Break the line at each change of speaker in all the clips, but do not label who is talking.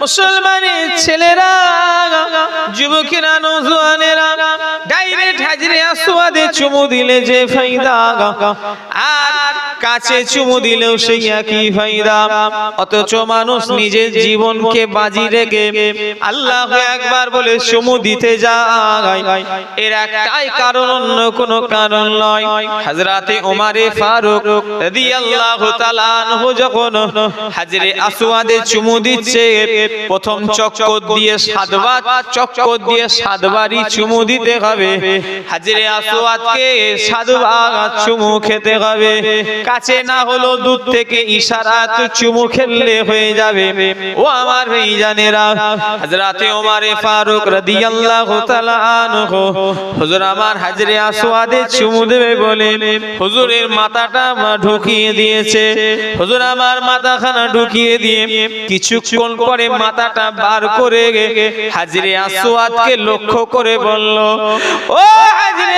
মুসলমানের ছেলেরা যুবকেরা নৌজওয়ানেরা আসওয়াদে চুমু দিলে যে ফায়দা। আর কাছে চুমু দিলেও সেই একই ফায়দা। অথচ মানুষ নিজের জীবনকে বাজি রেখে আল্লাহ একবার বলে চুমু দিতে যায়। এর একটাই কারণ অন্য কোনো কারণ নয়। হযরতে ওমরে ফারুক রাদিয়াল্লাহু তাআলা আনহু যখন হাজরে আসওয়াদে চুমু দিচ্ছে প্রথম চক্কর দিয়ে সাতবার চক্কর দিয়ে সাতবারই চুমু দিতে হবে। হাজরে আসওয়াদকে সাতবার চুমু খেতে হবে। কাছে না হলো দূর থেকে চুমু খেললে হয়ে যাবে। ও আমার ভাইজানেরা ফারুক রাদিয়াল্লাহু তাআলা আনহু, হুজুর আমার হাজরে আসওয়াদে চুমু দেবে বলে হুজুরের মাথাটা ঢুকিয়ে দিয়েছে। হুজুর আমার মাথাখানা ঢুকিয়ে দিয়ে কিছুক্ষণ পরে মাথাটা বার করে হাজরে আসওয়াদকে লক্ষ্য করে বলল, ও হাজরে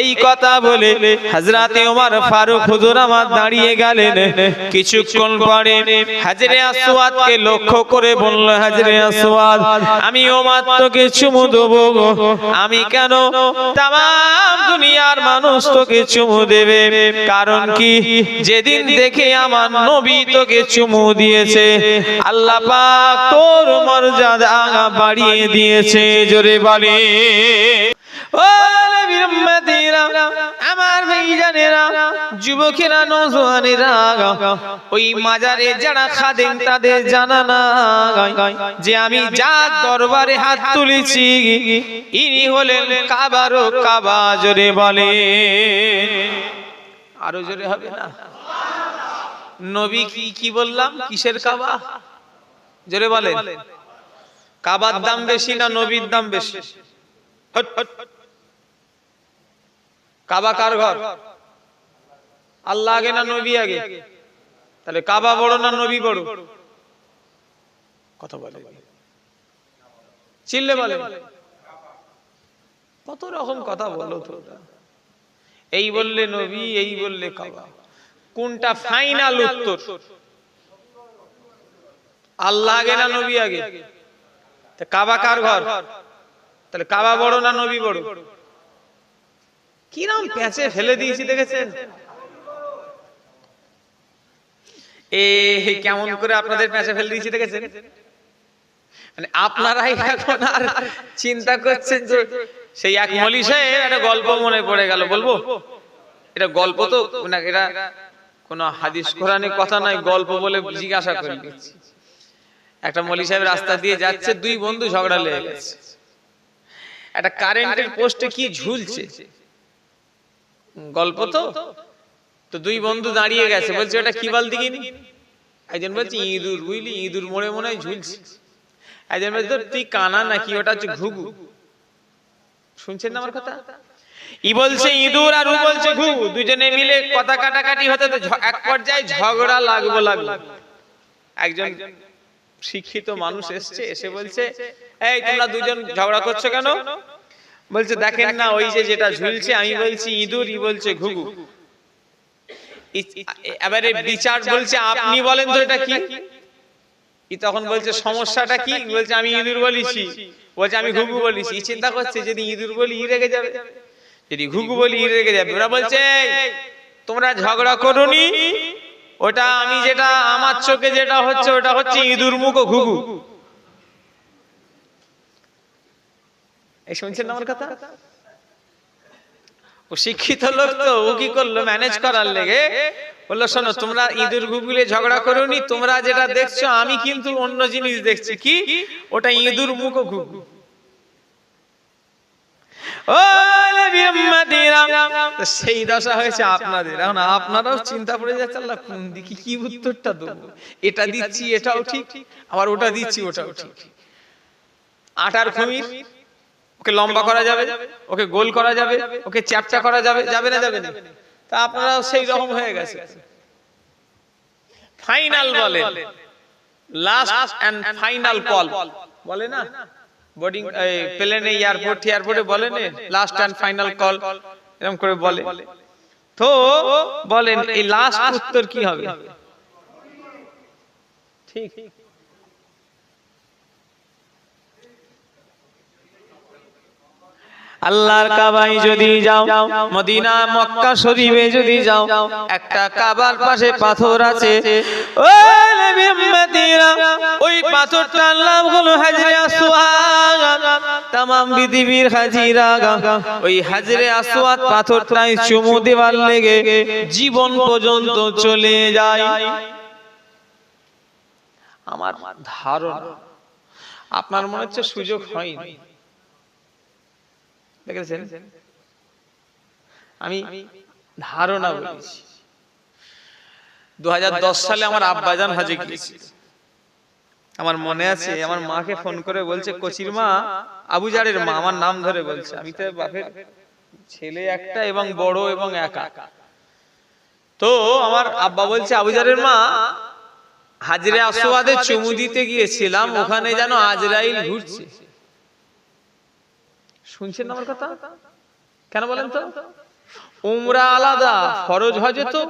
এই কথা বলে হাজরাতে ওমর ফারুক হুজুর আমার দাঁড়িয়ে গেলেন। কিছুক্ষণ পরে হাজরে আসওয়াদকে লক্ষ্য করে বলল, হাজরে আসওয়াদ, আমি ও মাত্রকে চুমু দেবো আমি কেন তাম দুনিয়ার মানুষ তোকে চুমু দেবে? কারণ কি? যেদিন দেখে আমার নবী তোকে চুমু দিয়েছে, আল্লাহ পাক তোর মর্যাদা বাড়িয়ে দিয়েছে। জোরে বলে ও আমার ভাইজানেরা যুবকেরা নৌজওয়ানেরা ওই মাজারে যারা খাদেন তাদের জানা না যে আমি যার দরবারে হাত তুলেছি। ইনি হলেন কাবারও কাবা জোরে বলে। আরও জোরে হবে না? নবী কি কি বললাম? কিসের কাবা? জোরে বলেন। কাবার দাম বেশি না নবীর দাম বেশি? Hot, hot. কাবা কার ঘর? আল্লাহ আগে না নবী আগে? তাহলে কাবা বড় না নবী বড়? কথা বলে। চিল্লে বলে। কত রকম কথা বলো তো এই বললে নবী, এই বললে কাবা। কোনটা ফাইনাল উত্তর? আল্লাহ আগে না নবী আগে? কাবা কার ঘর? তাহলে কাবা বড় না নবী বড়? কিরম প্যাঁচে ফেলে দিয়েছি দেখেছেন? এ কেমন করে আপনাদের প্যাঁচে ফেলে দিয়েছি দেখেছেন? মানে আপনারাই এখন আর চিন্তা করছেন যে সেই এক মলি সাহেব একটা গল্প মনে পড়ে গেল বলব? এটা গল্প তো না এটা কোনো হাদিস কোরআনে কথা নাই গল্প বলে জিজ্ঞাসা করে। নিচ্ছি একটা মলি সাহেব রাস্তা দিয়ে যাচ্ছে দুই বন্ধু ঝগড়া লেগে গেছে একটা কারেন্টের পোস্টে কি ঝুলছে? গল্প তো? তো। দুই বন্ধু দাঁড়িয়ে গেছে। বলছে ওটা কি বল দিকিনি একজন বলছে ইঁদুর বুঝলি ইঁদুর মোড়ে মনে হয় ঝুলছে। একজন বলছে তুই কানা নাকি? ওটা হচ্ছে ঘুঘু। শুনছেন না আমার কথা? ই বলছে ইঁদুর আর ও বলছে ঘুঘু। দুজনে মিলে কথা কাটাকাটি হতে তো এক পর্যায়ে ঝগড়া লাগবো লাগল একজন শিক্ষিত মানুষ এসছে এসে বলছে এই তোমরা দুজন ঝগড়া করছ কেন? বলছে দেখেন না ওই যে যেটা ঝুলছে আমি বলছি ইঁদুর ই বলছে ঘুঘু। এবারে বিচার বলছে আপনি বলেন তো এটা কি? ই তখন বলছে সমস্যাটা কি? বলছে আমি ইঁদুর বলিছি। বলছে। আমি ঘুঘু বলিছি। চিন্তা করছে যদি ইঁদুর বলি ই রেগে যাবে। যদি ঘুঘু বলি ই রেগে যাবে। ওরা বলছে তোমরা ঝগড়া করোনি? ওটা আমি যেটা আমার চোখে যেটা হচ্ছে ওটা হচ্ছে ইঁদুর মুখ ও ঘুঘু। এই শুনছেন আমার কথা? ও শিক্ষিত লোক তো, ও কি করল? ম্যানেজ করার লেগে? বলল, শোনো, তোমরা ইঁদুর গুগুলে ঝগড়া করোনি, তোমরা যেটা দেখছ, আমি কিন্তু অন্য জিনিস দেখছি। কি? ওটা ইঁদুর মুখ ঘুঘু। সেই দশা হয়েছে আপনাদের। এখন আপনারাও চিন্তা পড়ে যাচ্ছে কোন দিকে কি উত্তরটা দেবো? এটা দিচ্ছি, এটাও ঠিক, আবার ওটা দিচ্ছি, ওটাও ঠিক। আটার খমির ওকে লম্বা করা যাবে, ওকে গোল করা যাবে, ওকে চ্যাপটা করা যাবে যাবে না যাবে না। তা আপনারা সেই রকম হয়ে গেছে। ফাইনাল বলে লাস্ট এন্ড ফাইনাল কল বলে না? বোর্ডিং প্লেনে এয়ারপোর্ট এয়ারপোর্টে বলে না? লাস্ট এন্ড ফাইনাল কল এরকম করে বলে। তো বলেন, এই লাস্ট উত্তর কি হবে? ঠিক। আল্লাহর কাবাই যদি যাও মদিনা মক্কা শরীফে যদি যাও একটা কাবার পাশে পাথর আছে। ও নবী উম্মতিরা ওই পাথরটার নাম হলো হাজরে আসওয়াদ। পৃথিবীর হাজিরা ওই হাজরে আসওয়াদ পাথরটাই চুমু দেওয়ার লেগে জীবন পর্যন্ত চলে যায়। আমার ধারণা আপনার মনে হচ্ছে সুযোগ হয়নি। দেখেছেন আমি ধারণা বলেছি। দু সালে আমার আব্বাজান হাজে গিয়েছি আমার মনে আছে আমার মাকে ফোন করে বলছে কচির মা আবুজারের মা আমার নাম ধরে বলছে। আমি তো বাপের ছেলে একটা এবং বড় এবং একা। তো আমার আব্বা বলছে আবুজারের মা হাজরে আসোয়াদে চুমু দিতে গিয়েছিলাম ওখানে যেন আজরাইল ঘুরছে। শুনছেন আমার কথা? কেন বলেন তো? উমরা আলাদা ফরজ হজে তো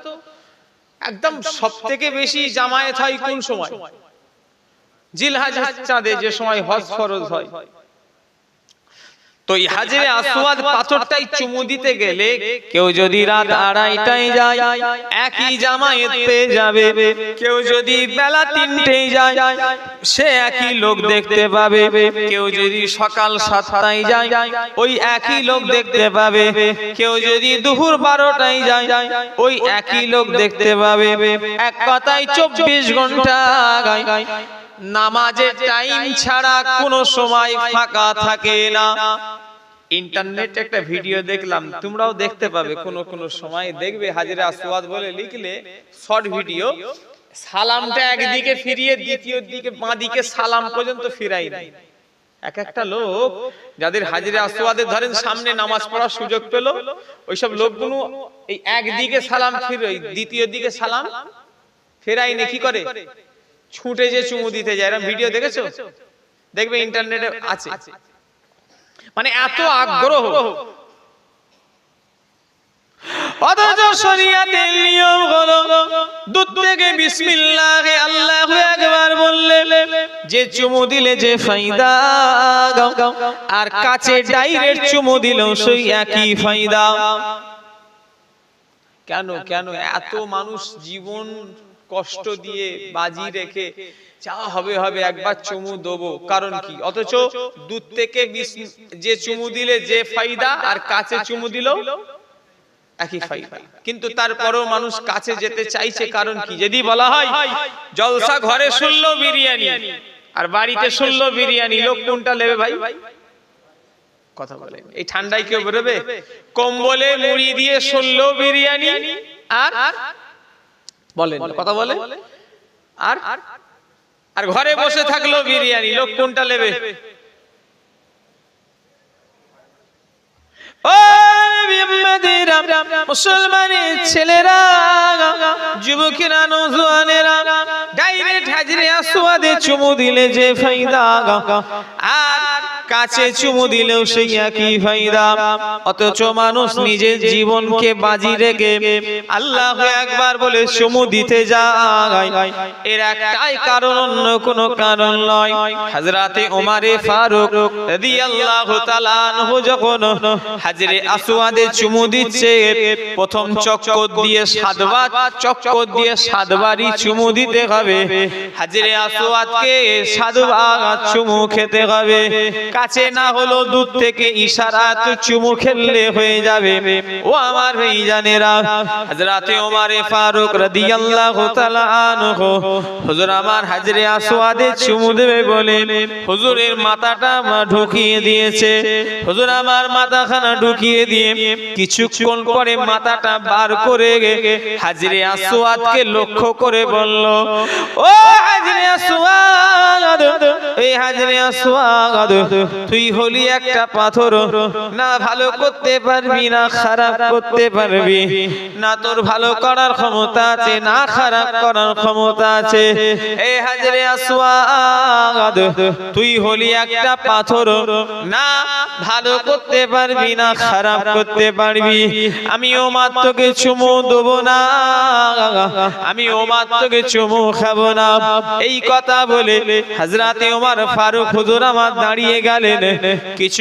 একদম সব থেকে বেশি জামায়াত হয় কোন সময়? জিলহাজ চাঁদে যে সময় হজ ফরজ হয়। তো এই হাজরে আসওয়াদ পাথরটাই চুমু দিতে গেলে কেউ যদি রাত আড়াইটায় যায় একই জামায়াত পেয়ে যাবে। কেউ যদি বেলা তিনটেই যায় সে একই লোক দেখতে পাবে। কেউ যদি সকাল সাতটায় যায় ওই একই লোক দেখতে পাবে। কেউ যদি দুপুর বারোটায় যায় ওই একই লোক দেখতে পাবে। এক কথায় চব্বিশ ঘণ্টা নামাজের টাইম ছাড়া কোনো সময় ফাঁকা থাকে না। ইন্টারনেটে একটা ভিডিও দেখলাম তোমরাও দেখতে পাবে কোন কোন সময় দেখবে হাজিরা আসওয়াদ বলে লিখলে শর্ট ভিডিও সালামটা একদিকে ফিরিয়ে দ্বিতীয় দিকে বাঁ দিকে সালাম পর্যন্ত ফিরাই নাই এক একটা লোক যাদের হাজিরে আসওয়াদে ধরেন সামনে নামাজ পড়ার সুযোগ পেল ওইসব লোকগুলো এই একদিকে সালাম ফিরে দ্বিতীয় দিকে সালাম ফেরাই নে কি করে? ছুটে যে চুমু দিতে যায় এরকম ভিডিও দেখেছ? দেখবে ইন্টারনেটে আছে। মানে এত আগ্রহ। যে চুমু দিলে যে আর কাছে ডাইরেক্ট চুমু সেই একই ফায়দা। কেন কেন? এত মানুষ জীবন কষ্ট দিয়ে বাজি রেখে যা হবে হবে একবার চুমু দেবো। কারণ কি? অথচ দুধ থেকে যে চুমু দিলে যে ফায়দা আর কাছে চুমু দিল একই ফায়দা। কিন্তু তারপরেও মানুষ কাছে যেতে চাইছে কারণ কি? যদি বলা হয় জলসা ঘরে শুনল বিরিয়ানি। আর বাড়িতে শুনল বিরিয়ানি লোক কোনটা নেবে ভাই? কথা বলেন এই ঠান্ডায় কেউ বেরোবে? কম্বলে মুড়ি দিয়ে শুনলো বিরিয়ানি আর বলেন। কথা বলে আর? আর ঘরে বসে থাকল বিরিয়ানি। লোক কোনটা নেবে? মুসলমানের ছেলেরা যুবকেরা নৌজওয়ানেরা ডাইরেক্ট হাজরে চুমু দিলে যে ফায়দা। আর কাছে চুমু দিলেও সেই একই ফায়দা। অথচ মানুষ নিজের জীবনকে বাজি রেখে আল্লাহ একবার বলে চুমু দিতে যায়। এর একটাই কারণ অন্য কোনো কারণ নয়। হাজরাতে ওমারে ফারুক রাদিয়াল্লাহু তাআলা আনহু যখন হাজরে আসওয়াদে চুমু দিচ্ছে, প্রথম চক্কর দিয়ে সাতবার, চক্কর দিয়ে সাতবারই চুমু দিতে হবে। হাজরে আসওয়াদকে সাতবার চুমু খেতে হবে। কাছে না হলো দূর থেকে ইশারাত চুমু খেললে হয়ে যাবে। ও আমার ভাইজানেরা হযরতে ওমর ফারুক রাদিয়াল্লাহু তাআলা আনহু, হুজুর আমার হাজরে আসওয়াদে চুমু দেবে বলে হুজুরের মাথাটা ঢুকিয়ে দিয়েছে। হুজুর আমার মাথাখানা ঢুকিয়ে দিয়ে কিছুক্ষণ পরে মাথাটা বার করে হাজরে আসওয়াদকে লক্ষ্য করে বলল, ও হাজরে আসওয়াদ এই হাজরে তুই হলি একটা পাথর। না ভালো করতে পারবি, না খারাপ করতে পারবি। না তোর ভালো করার ক্ষমতা আছে, না খারাপ করার ক্ষমতা আছে। এই হাজরে তুই হলি একটা পাথর। না ভালো করতে পারবি, না খারাপ করতে পারবি। আমি ও মাত্রকে চুমু দেবো না। আমি ও মাত্রকে চুমু খাব না। এই কথা বলে হাজরাতে ওমর ফারুক হুজুর আমার দাঁড়িয়ে গেলেন। কিছু